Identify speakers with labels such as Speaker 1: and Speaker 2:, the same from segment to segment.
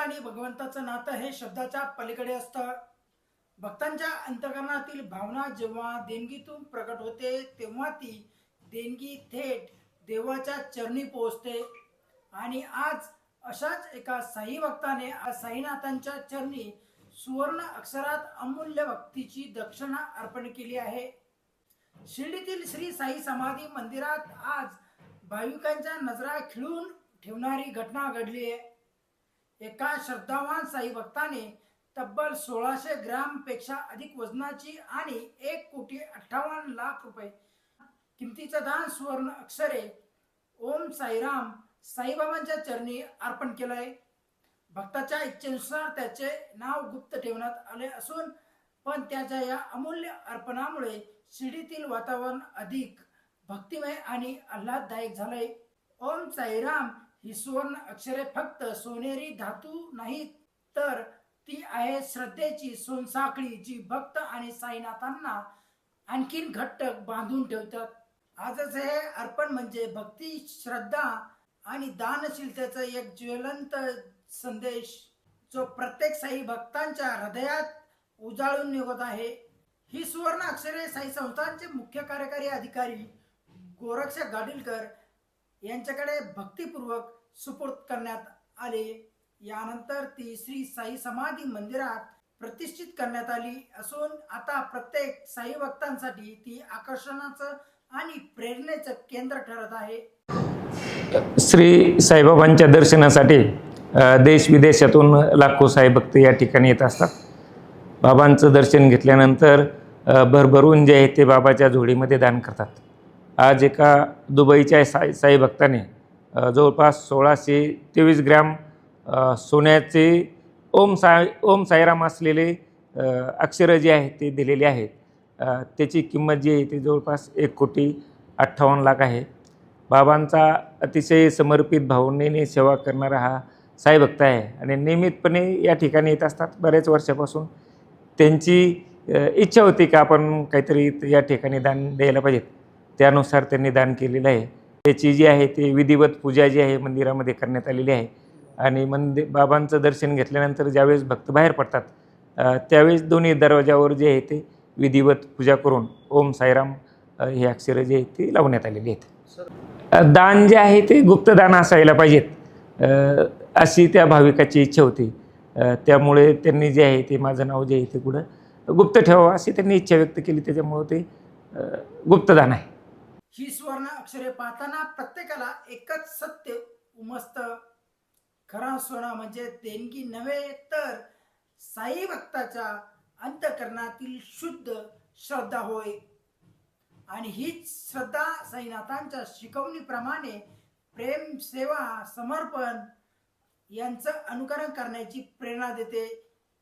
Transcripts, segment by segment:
Speaker 1: आणि भगवंताचं नातं हे शब्दाच्या पलीकडे असतं. भक्तांच्या अंतकरणातील भावना जेव्हा देणगीतून प्रकट होते तेव्हा ती देणगी थेट देवाच्या चरणी पोहोचते. आणि आज अशाच एका साई भक्ताने आज साईनाथांच्या चरणी सुवर्ण अक्षरात अमूल्य भक्तीची दक्षिणा अर्पण केली आहे. शिर्डीतील श्री साई समाधी मंदिरात आज भाविकांच्या नजरा खिळून ठेवणारी घटना घडली आहे. एका श्रद्धावान साई भक्ताने तब्बल सोळाशे ग्रामपेक्षा अधिक वजनाची आणि एक कोटी अठ्ठावन्न लाख रुपये किमतीचं दान सुवर्ण अक्षरे ओम साईराम साईबाबांच्या चरणी अर्पण केलंय. भक्ताच्या इच्छेनुसार त्याचे नाव गुप्त ठेवण्यात आले असून पण त्याच्या या अमूल्य अर्पणामुळे शिर्डीतील वातावरण अधिक भक्तिमय आणि आल्हाददायक झालंय. ओम साईराम ही सुवर्ण अक्षरे फक्त सोनेरी धातू नाहीत तर ती आहे श्रद्धेची सोनसाखळी जी भक्त आणि साईनाथांना आणखीन घट्ट बांधून ठेवतात. आजच हे अर्पण म्हणजे भक्ती श्रद्धा आणि दानशीलतेचा एक ज्वलंत संदेश जो प्रत्येक साई भक्तांच्या हृदयात उजाळून निघत आहे. ही सुवर्ण अक्षरे साई संस्थांचे मुख्य कार्यकारी अधिकारी गोरक्ष गाडीलकर यांच्याकडे भक्तिपूर्वक सुपूर्द करण्यात आले. यानंतर ती श्री साई समाधी मंदिरात प्रतिष्ठित करण्यात आली असून आता प्रत्येक साई भक्तांसाठी ती आकर्षणाचं आणि प्रेरणेचं केंद्र ठरत आहे.
Speaker 2: श्री साईबाबांच्या दर्शनासाठी देश विदेशातून लाखो साई भक्त या ठिकाणी येत असतात. बाबांचं दर्शन घेतल्यानंतर भरभरून जे आहे ते बाबाच्या झोळीमध्ये दान करतात. आज एका दुबईच्या साई साई भक्ताने जवळपास सोळाशे तेवीस ग्रॅम सोन्याचे ओम साई ओम साईराम असलेले अक्षरं जे आहेत ते दिलेले आहेत. त्याची किंमत जी आहे ती जवळपास एक कोटी अठ्ठावन्न लाख आहे. बाबांचा अतिशय समर्पित भावनेने सेवा करणारा हा साई भक्त आहे आणि नियमितपणे या ठिकाणी येत असतात. बरेच वर्षापासून त्यांची इच्छा होती की आपण काहीतरी या ठिकाणी दान द्यायला पाहिजेत त्यानुसार त्यांनी दान केलेलं आहे. त्याची जी आहे ते विधिवत पूजा जी आहे मंदिरामध्ये करण्यात आलेली आहे. आणि मंदिर बाबांचं दर्शन घेतल्यानंतर ज्यावेळेस भक्त बाहेर पडतात त्यावेळेस दोन्ही दरवाजावर जे आहे ते विधिवत पूजा करून ओम साईराम हे अक्षरं जे आहेत ती लावण्यात आलेली आहेत. दान जे आहे ते गुप्तदान असायला पाहिजेत अशी त्या भाविकाची इच्छा होती. त्यामुळे त्यांनी जे आहे ते माझं नाव जे आहे ते पुढं गुप्त ठेवावं अशी त्यांनी इच्छा व्यक्त केली. त्याच्यामुळं ते गुप्तदान आहे.
Speaker 1: ही सुवर्ण अक्षरे पाहताना प्रत्येकाला एकच सत्य उमस्त. खरा सुवर्ण म्हणजे देणगी नव्हे तर साई भक्ताच्या अंतकरणातील शुद्ध श्रद्धा होय. आणि हीच श्रद्धा साईनाथांच्या शिकवणीप्रमाणे प्रेम सेवा समर्पण यांचं अनुकरण करण्याची प्रेरणा देते.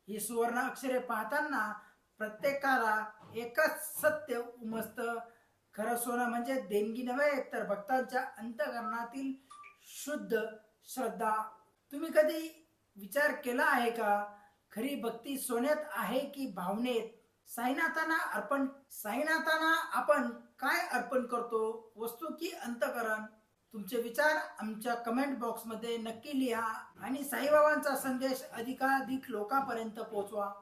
Speaker 1: ही सुवर्ण अक्षरे पाहताना प्रत्येकाला एकच सत्य उमस्त. खरं सोनं म्हणजे देणगी नव्हे तर भक्तांच्या अंतकरणातील शुद्ध श्रद्धा. तुम्ही कधी विचार केला आहे का? खरी भक्ती सोन्यात आहे की भावनेत? साईनाथांना अर्पण साईनाथांना आपण काय अर्पण करतो? वस्तू की अंतकरण? तुमचे विचार आमच्या कमेंट बॉक्समध्ये नक्की लिहा आणि साईबाबांचा संदेश अधिकाधिक लोकांपर्यंत पोहोचवा.